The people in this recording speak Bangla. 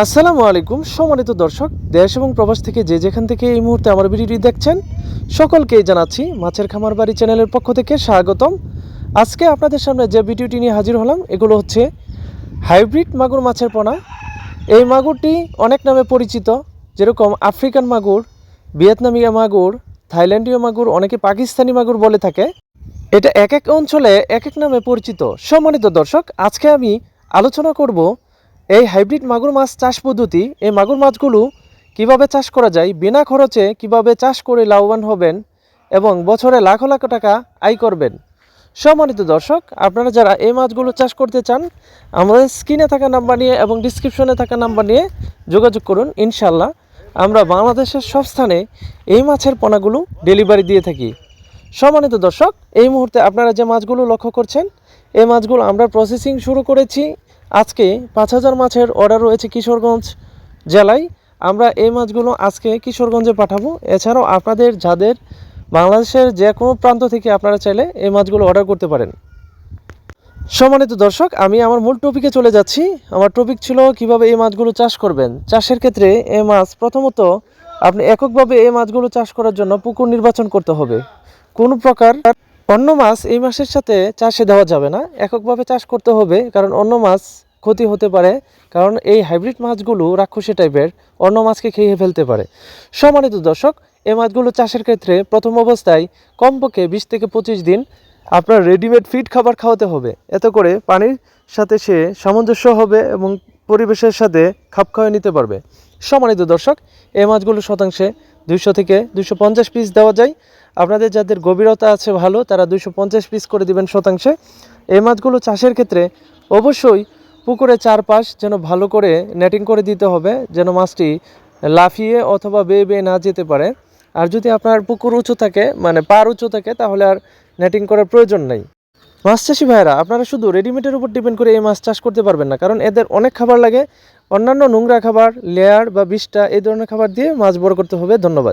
আসসালামু আলাইকুম, সম্মানিত দর্শক, দেশ এবং প্রবাস থেকে যে যেখান থেকে এই মুহূর্তে আমার ভিডিওটি দেখছেন, সকলকেই জানাচ্ছি মাছের খামার বাড়ি চ্যানেলের পক্ষ থেকে স্বাগতম। আজকে আপনাদের সামনে যে ভিডিওটি নিয়ে হাজির হলাম, এগুলো হচ্ছে হাইব্রিড মাগুর মাছের পোনা। এই মাগুরটি অনেক নামে পরিচিত, যেরকম আফ্রিকান মাগুর, ভিয়েতনামিয়া মাগুর, থাইল্যান্ডীয় মাগুর, অনেকে পাকিস্তানি মাগুর বলে থাকে। এটা এক এক অঞ্চলে এক এক নামে পরিচিত। সম্মানিত দর্শক, আজকে আমি আলোচনা করব এই হাইব্রিড মাগুর মাছ চাষ পদ্ধতি, এই মাগুর মাছগুলো কীভাবে চাষ করা যায়, বিনা খরচে কীভাবে চাষ করে লাভবান হবেন এবং বছরে লাখ লাখ টাকা আয় করবেন? সম্মানিত দর্শক, আপনারা যারা এই মাছগুলো চাষ করতে চান, আমাদের স্ক্রিনে থাকা নাম্বার নিয়ে এবং ডিসক্রিপশনে থাকা নাম্বার নিয়ে যোগাযোগ করুন ইনশাল্লাহ আমরা বাংলাদেশের সব স্থানে এই মাছের পোনাগুলো ডেলিভারি দিয়ে থাকি। সম্মানিত দর্শক, এই মুহূর্তে আপনারা যে মাছগুলো লক্ষ্য করছেন, এই মাছগুলো আমরা প্রসেসিং শুরু করেছি আজকে পাঁচ হাজার মাছের অর্ডার রয়েছে কিশোরগঞ্জ জেলায়। আমরা এই মাছগুলো আজকে কিশোরগঞ্জে পাঠাবো। এছাড়াও আপনাদের, যাদের বাংলাদেশের যে কোনো প্রান্ত থেকে আপনারা চাইলে এই মাছগুলো অর্ডার করতে পারেন। সম্মানিত দর্শক, আমি আমার মূল টপিকে চলে যাচ্ছি। আমার টপিক ছিল কীভাবে এই মাছগুলো চাষ করবেন। চাষের ক্ষেত্রে এই মাছ প্রথমত আপনি এককভাবে এই মাছগুলো চাষ করার জন্য পুকুর নির্বাচন করতে হবে। কোনো প্রকার অন্য মাছ এই মাছের সাথে চাষে দেওয়া যাবে না। এককভাবে চাষ করতে হবে, কারণ অন্য মাছ ক্ষতি হতে পারে, কারণ এই হাইব্রিড মাছগুলো রাক্ষসী টাইপের, অন্য মাছকে খেয়ে ফেলতে পারে। সম্মানিত দর্শক এই মাছগুলো চাষের ক্ষেত্রে প্রথম অবস্থায় কমপক্ষে বিশ থেকে পঁচিশ দিন আপনার রেডিমেড ফিড খাবার খাওয়াতে হবে। এত করে পানির সাথে সে সামঞ্জস্য হবে এবং পরিবেশের সাথে খাপ খাওয়াই নিতে পারবে। সম্মানিত দর্শক এই মাছগুলো শতাংশে দুইশো থেকে দুইশো পঞ্চাশ পিস দেওয়া যায়। আপনাদের যাদের গভীরতা আছে ভালো, তারা দুইশো পঞ্চাশ পিস করে দিবেন শতাংশে। এই মাছগুলো চাষের ক্ষেত্রে অবশ্যই পুকুরে চারপাশ যেন ভালো করে নেটিং করে দিতে হবে, যেন মাছটি লাফিয়ে অথবা বেয়ে বেয়ে না যেতে পারে। আর যদি আপনার পুকুর উঁচু থাকে মানে পার উঁচু থাকে, তাহলে আর নেটিং করার প্রয়োজন নেই। মাছ চাষি ভাইয়েরা, আপনারা শুধু রেডিমেডের উপর ডিপেন্ড করে এই মাছ চাষ করতে পারবেন না, কারণ এদের অনেক খাবার লাগে। অন্যান্য নোংরা খাবার লেয়ার বা বিষটা, এই ধরনের খাবার দিয়ে মাছ বড় করতে হবে। ধন্যবাদ।